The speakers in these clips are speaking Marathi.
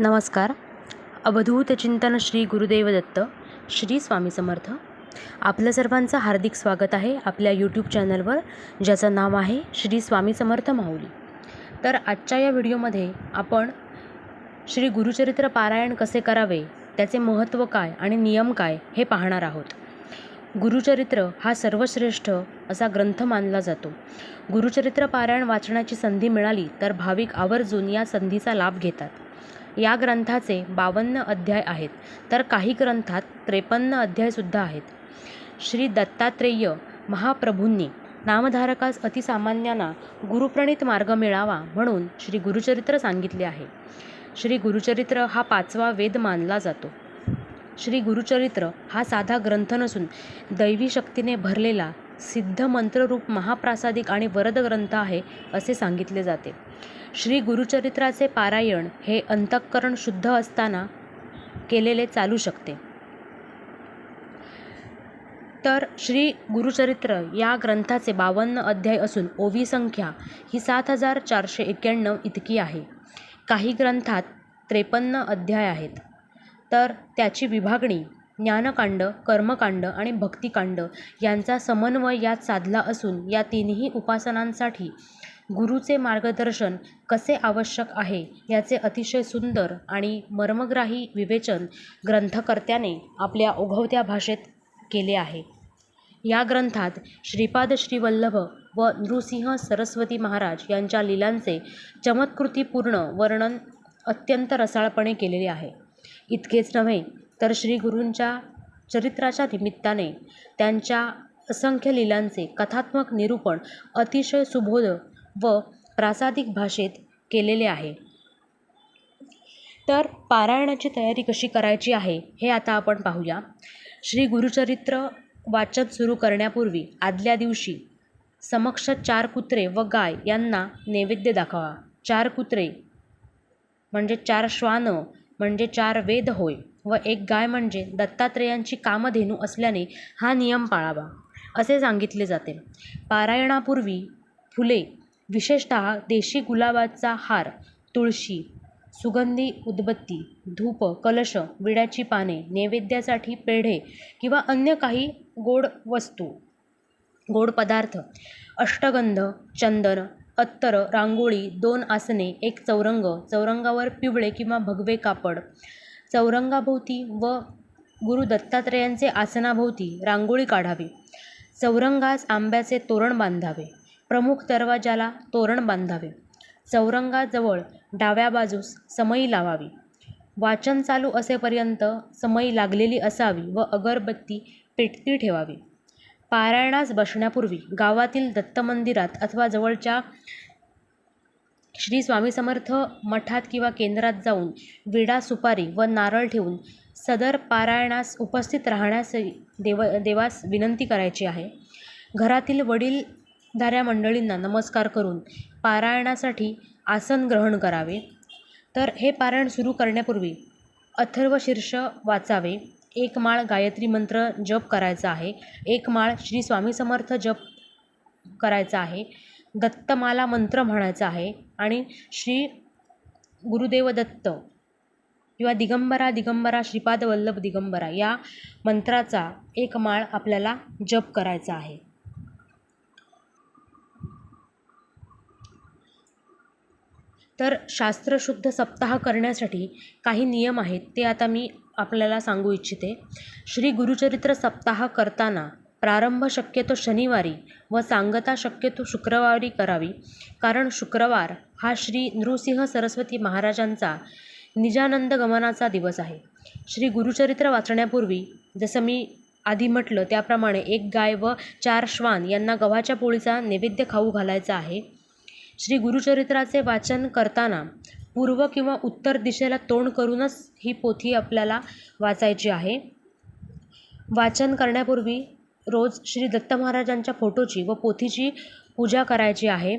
नमस्कार. अवधूत चिंतन श्री गुरुदेव दत्त श्री स्वामी समर्थ. आपलं सर्वांचं हार्दिक स्वागत आहे आपल्या यूट्यूब चॅनलवर ज्याचं नाव आहे श्री स्वामी समर्थ माऊली. तर आजच्या या व्हिडिओमध्ये आपण श्री गुरुचरित्र पारायण कसे करावे त्याचे महत्त्व काय आणि नियम काय हे पाहणार आहोत. गुरुचरित्र हा सर्वश्रेष्ठ असा ग्रंथ मानला जातो. गुरुचरित्र पारायण वाचण्याची संधी मिळाली तर भाविक आवर्जून या संधीचा लाभ घेतात. या ग्रंथाचे बावन्न अध्याय आहेत. तर काही ग्रंथात त्रेपन्न अध्यायसुद्धा आहेत. श्री दत्तात्रेय महाप्रभूंनी नामधारकास अतिसामान्यांना गुरुप्रणित मार्ग मिळावा म्हणून श्री गुरुचरित्र सांगितले आहे. श्री गुरुचरित्र हा पाचवा वेद मानला जातो. श्री गुरुचरित्र हा साधा ग्रंथ नसून दैवी शक्तीने भरलेला सिद्ध मंत्ररूप महाप्रासादिक आणि वरद ग्रंथ आहे असे सांगितले जाते. श्री गुरुचरित्राचे पारायण हे अंतःकरण शुद्ध असताना केलेले चालू शकते. तर श्री गुरुचरित्र या ग्रंथाचे बावन्न अध्याय असून ओवी संख्या ही सात हजार चारशे एक्याण्णव इतकी आहे. काही ग्रंथात त्रेपन्न अध्याय आहेत. तर त्याची विभागणी ज्ञानकांड कर्मकांड आणि भक्तिकांड यांचा समन्वय यात साधला असून या तिन्ही उपासनांसाठी गुरुचे मार्गदर्शन कसे आवश्यक आहे याचे अतिशय सुंदर आणि मर्मग्राही विवेचन ग्रंथकर्त्याने आपल्या ओघवत्या भाषेत केले आहे. या ग्रंथात श्रीपाद श्रीवल्लभ व नृसिंह सरस्वती महाराज यांच्या लीलांचे चमत्कृतीपूर्ण वर्णन अत्यंत रसाळपणे केलेले आहे. इतकेच नव्हे तर श्री गुरूंच्या चरित्राच्या निमित्ताने त्यांच्या असंख्य लीलांचे कथात्मक निरूपण अतिशय सुबोध व प्रासादिक भाषेत केलेले आहे. तर पारायणाची तयारी कशी करायची आहे हे आता आपण पाहूया. श्री गुरुचरित्र वाचन सुरू करण्यापूर्वी आदल्या दिवशी समक्ष चार कुत्रे व गाय यांना नैवेद्य दाखवा. चार कुत्रे म्हणजे चार श्वान म्हणजे चार वेद होय. व एक गाय म्हणजे दत्तात्रेयांची कामधेनू असल्याने हा नियम पाळावा असे सांगितले जाते. पारायणापूर्वी फुले विशेषत देशी गुलाबाचा हार तुळशी सुगंधी उदबत्ती धूप कलश विड्याची पाने नैवेद्यासाठी पेढे किंवा अन्य काही गोड वस्तू गोड पदार्थ अष्टगंध चंदन अत्तर रांगोळी दोन आसने एक चौरंग चौरंगावर पिवळे किंवा भगवे कापड चौरंगाभोवती व गुरु दत्तात्रेयांचे आसनाभोवती रांगोळी काढावी. चौरंगास आंब्याचे तोरण बांधावे. प्रमुख दरवाजाला तोरण बांधावे. चौरंगाजवळ डाव्या बाजूस समई लावावी. वाचन चालू असेपर्यंत समई लागलेली असावी व अगरबत्ती पेटती ठेवावी. पारायणास बसण्यापूर्वी गावातील दत्त मंदिरात अथवा जवळच्या श्री स्वामी समर्थ मठात किंवा केंद्रात जाऊन विडा सुपारी व नारळ ठेवून सदर पारायणास उपस्थित राहण्यास देव देवास विनंती करायची आहे. घरातील वडीलधाऱ्या मंडळींना नमस्कार करून पारायणासाठी आसन ग्रहण करावे. तर हे पारायण सुरू करण्यापूर्वी अथर्व शीर्ष वाचावे. एक माळ गायत्री मंत्र जप करायचा आहे. एक माळ श्री स्वामी समर्थ जप करायचा आहे. दत्तमाला मंत्र म्हणायचा आहे. आणि श्री गुरुदेव दत्त किंवा दिगंबरा दिगंबरा श्रीपाद वल्लभ दिगंबरा या मंत्राचा एक माळ आपल्याला जप करायचा आहे. तर शास्त्रशुद्ध सप्ताह करण्यासाठी काही नियम आहेत ते आता मी आपल्याला सांगू इच्छिते. श्री गुरुचरित्र सप्ताह करताना प्रारंभ शक्यतो शनिवारी व सांगता शक्यतो शुक्रवारी करावी. कारण शुक्रवार हा श्री नृसिंह सरस्वती महाराजांचा निजानंद गमनाचा दिवस आहे. श्री गुरुचरित्र वाचण्यापूर्वी जसं मी आधी म्हटलं त्याप्रमाणे एक गाय व चार श्वान यांना गव्हाच्या पोळीचा नैवेद्य खाऊ घालायचा आहे. श्री गुरुचरित्राचे वाचन करताना पूर्व किंवा उत्तर दिशेला तोंड करूनच ही पोथी आपल्याला वाचायची आहे. वाचन करण्यापूर्वी रोज श्री दत्त महाराजांच्या फोटोची व पोथीची पूजा करायची आहे.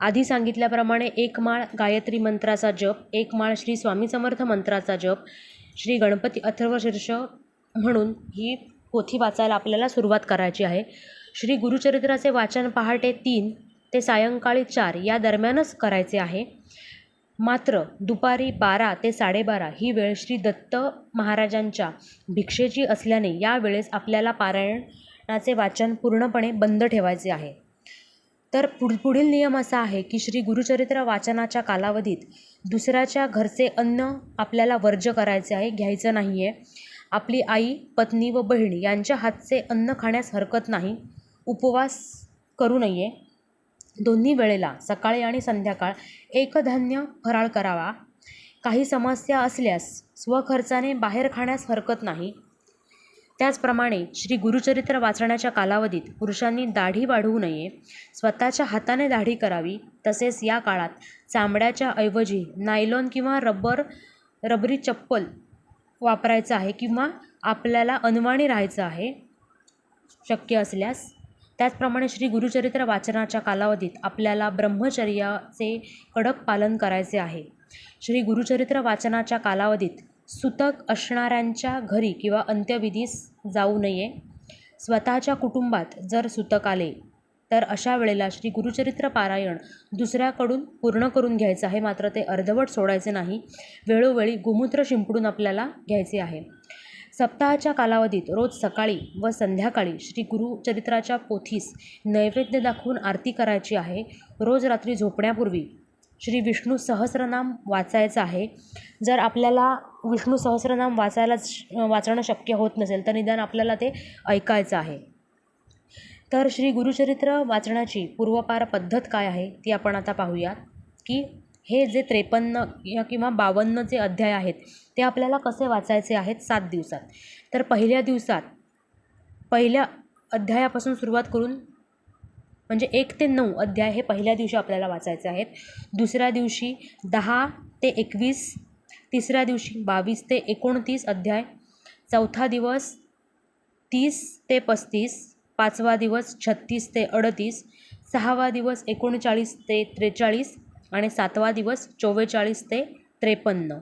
आधी सांगितल्याप्रमाणे एक माळ गायत्री मंत्राचा जप एक माळ श्री स्वामी समर्थ मंत्राचा जप श्री गणपती अथर्वशीर्ष म्हणून ही पोथी वाचायला आपल्याला सुरुवात करायची आहे. श्री गुरुचरित्राचे वाचन पहाटे तीन ते सायंकाळी चार या दरम्यानच करायचे आहे. मात्र दुपारी बारा ते साडेबारा ही वेळ श्री दत्त महाराजांच्या भिक्षेची असल्याने या वेळेस आपल्याला पारायणाचे वाचन पूर्णपणे बंद ठेवायचे आहे. तर पुढ पुढील नियम असा आहे की श्री गुरुचरित्र वाचनाच्या कालावधीत दुसऱ्याच्या घरचे अन्न आपल्याला वर्ज्य करायचे आहे घ्यायचं नाही आहे आपली आई पत्नी व बहीण यांच्या हातचे अन्न खाण्यास हरकत नाही उपवास करू नये. दोन्ही वेळेला सकाळी आणि संध्याकाळ एकधान्य फराळ करावा. काही समस्या असल्यास स्वखर्चाने बाहेर खाण्यास हरकत नाही. त्याचप्रमाणे श्री गुरुचरित्र वाचण्याच्या कालावधीत पुरुषांनी दाढी वाढवू नये. स्वतःच्या हाताने दाढी करावी. तसेच या काळात चामड्याच्या ऐवजी नायलॉन किंवा रबर रबरी चप्पल वापरायचं आहे किंवा आपल्याला अनवाणी राहायचं आहे शक्य असल्यास त्याचप्रमाणे श्री गुरुचरित्र वाचनाच्या कालावधीत आपल्याला ब्रह्मचर्याचे कडक पालन करायचे आहे. श्री गुरुचरित्र वाचनाच्या कालावधीत सुतक असणाऱ्यांच्या घरी किंवा अंत्यविधीस जाऊ नये. स्वतःच्या कुटुंबात जर सुतक आले तर अशा वेळेला श्री गुरुचरित्र पारायण दुसऱ्याकडून पूर्ण करून घ्यायचं आहे. मात्र ते अर्धवट सोडायचे नाही. वेळोवेळी गोमूत्र शिंपडून आपल्याला घ्यायचे आहे. सप्ताहाच्या कालावधीत रोज सकाळी व संध्याकाळी श्री गुरुचरित्राच्या पोथीस नैवेद्य दाखवून आरती करायची आहे. रोज रात्री झोपण्यापूर्वी श्री विष्णू सहस्रनाम वाचायचं आहे. जर आपल्याला विष्णू सहस्रनाम वाचायला वाचणं शक्य होत नसेल तर निदान आपल्याला ते ऐकायचं आहे. तर श्री गुरुचरित्र वाचण्याची पूर्वपार पद्धत काय आहे ती आपण आता पाहूयात. की हे जे त्रेपन्न किंवा बावन्न जे अध्याय आहेत ते आपल्याला कसे वाचायचे आहेत सात दिवसात. तर पहिल्या दिवसात पहिल्या अध्यायापासून सुरुवात करून म्हणजे एक ते नऊ अध्याय हे पहिल्या दिवशी आपल्याला वाचायचे आहेत. दुसऱ्या दिवशी दहा ते एकवीस तिसऱ्या दिवशी बावीस ते एकोणतीस अध्याय चौथा दिवस तीस ते पस्तीस पाचवा दिवस छत्तीस ते अडतीस सहावा दिवस एकोणचाळीस ते त्रेचाळीस आणि सातवा दिवस चव्वेचाळीस ते त्रेपन्न.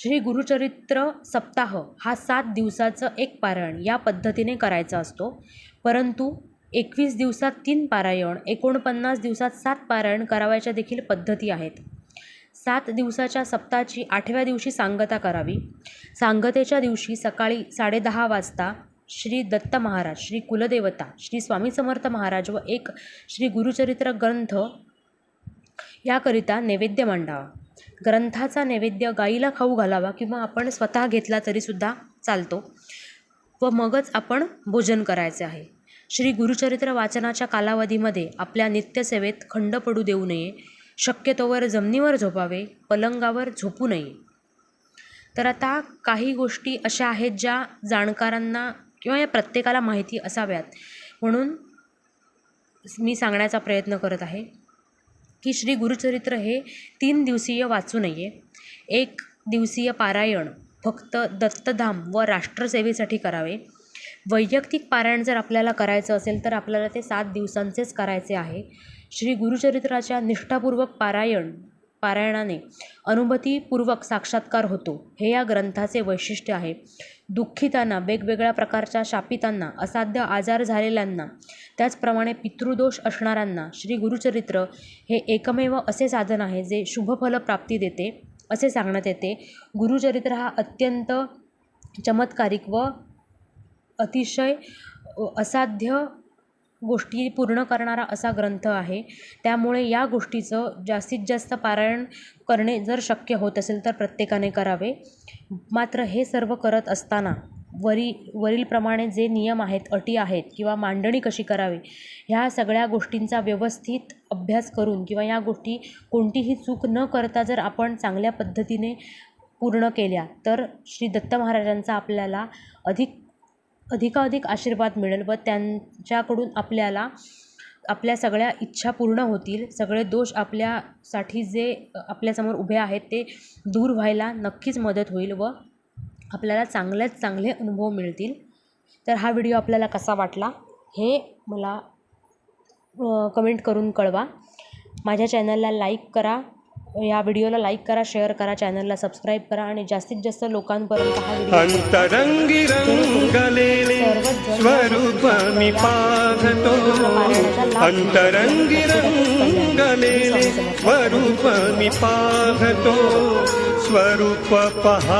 श्री गुरुचरित्र सप्ताह हा सात दिवसाचं एक पारायण या पद्धतीने करायचा असतो. परंतु एकवीस दिवसात तीन पारायण एकोणपन्नास दिवसात सात पारायण करावयाच्या देखील पद्धती आहेत. सात दिवसाच्या सप्ताहाची आठव्या दिवशी सांगता करावी. सांगतेच्या दिवशी सकाळी साडेदहा वाजता श्री दत्त महाराज श्री कुलदेवता श्री स्वामी समर्थ महाराज व एक श्री गुरुचरित्र ग्रंथ याकरिता नैवेद्य मांडावा. ग्रंथाचा नैवेद्य गाईला खाऊ घालावा किंवा आपण स्वतः घेतला तरीसुद्धा चालतो. व मगच आपण भोजन करायचे आहे. श्री गुरुचरित्र वाचनाच्या कालावधीमध्ये आपल्या नित्यसेवेत खंड पडू देऊ नये. शक्यतोवर जमिनीवर झोपावे पलंगावर झोपू नये. तर आता काही गोष्टी अशा आहेत ज्या जाणकारांना किंवा या प्रत्येकाला माहिती असाव्यात. म्हणून मी सांगण्याचा प्रयत्न करत आहे. की श्री गुरुचरित्र हे तीन दिवसीय वाचू नये. एक दिवसीय पारायण फक्त दत्तधाम व राष्ट्रसेवेसाठी करावे. वैयक्तिक पारायण जर आपल्याला करायचं असेल तर आपल्याला ते सात दिवसांचेच करायचे आहे. श्री गुरुचरित्राच्या निष्ठापूर्वक पारायण पारायणाने अनुभूतीपूर्वक साक्षात्कार होतो. हे या ग्रंथाचे वैशिष्ट्य आहे. दुःखितांना वेगवेगळ्या प्रकारच्या शापितांना असाध्य आजार झालेल्यांना त्याचप्रमाणे पितृदोष असणाऱ्यांना श्री गुरुचरित्र हे एकमेव असे साधन आहे जे शुभफल प्राप्ती देते असे सांगण्यात येते. गुरुचरित्र हा अत्यंत चमत्कारिक व अतिशय असाध्य गोष्टी पूर्ण करणारा असा ग्रंथ आहे. त्यामुळे या गोष्टीचं जास्तीत जास्त पारायण करणे जर शक्य होत असेल तर प्रत्येकाने करावे. मात्र हे सर्व करत असताना वरी वरीलप्रमाणे जे नियम आहेत अटी आहेत किंवा मांडणी कशी करावी ह्या सगळ्या गोष्टींचा व्यवस्थित अभ्यास करून किंवा या गोष्टी कोणतीही चूक न करता जर आपण चांगल्या पद्धतीने पूर्ण केल्या तर श्री दत्त महाराजांचा आपल्याला अधिक अधिकाधिक आशीर्वाद मिळेल व त्यांच्याकडून आपल्याला आपल्या सगळ्या इच्छा पूर्ण होतील. सगळे दोष आपल्यासाठी जे आपल्यासमोर उभे आहेत ते दूर व्हायला नक्कीच मदत होईल व आपल्याला चांगल्यात चांगले अनुभव मिळतील. तर हा व्हिडिओ आपल्याला कसा वाटला हे मला कमेंट करून कळवा. माझ्या चॅनलला लाईक करा. या व्हिडिओला लाईक करा शेअर करा चॅनलला सबस्क्राईब करा आणि जास्तीत जास्त लोकांपर्यंत हा व्हिडिओ अंतरंगी रंगलेले स्वरूप मी पाहतो. अंतरंगी रंगलेले स्वरूप मी पाहतो. स्वरूप पहा.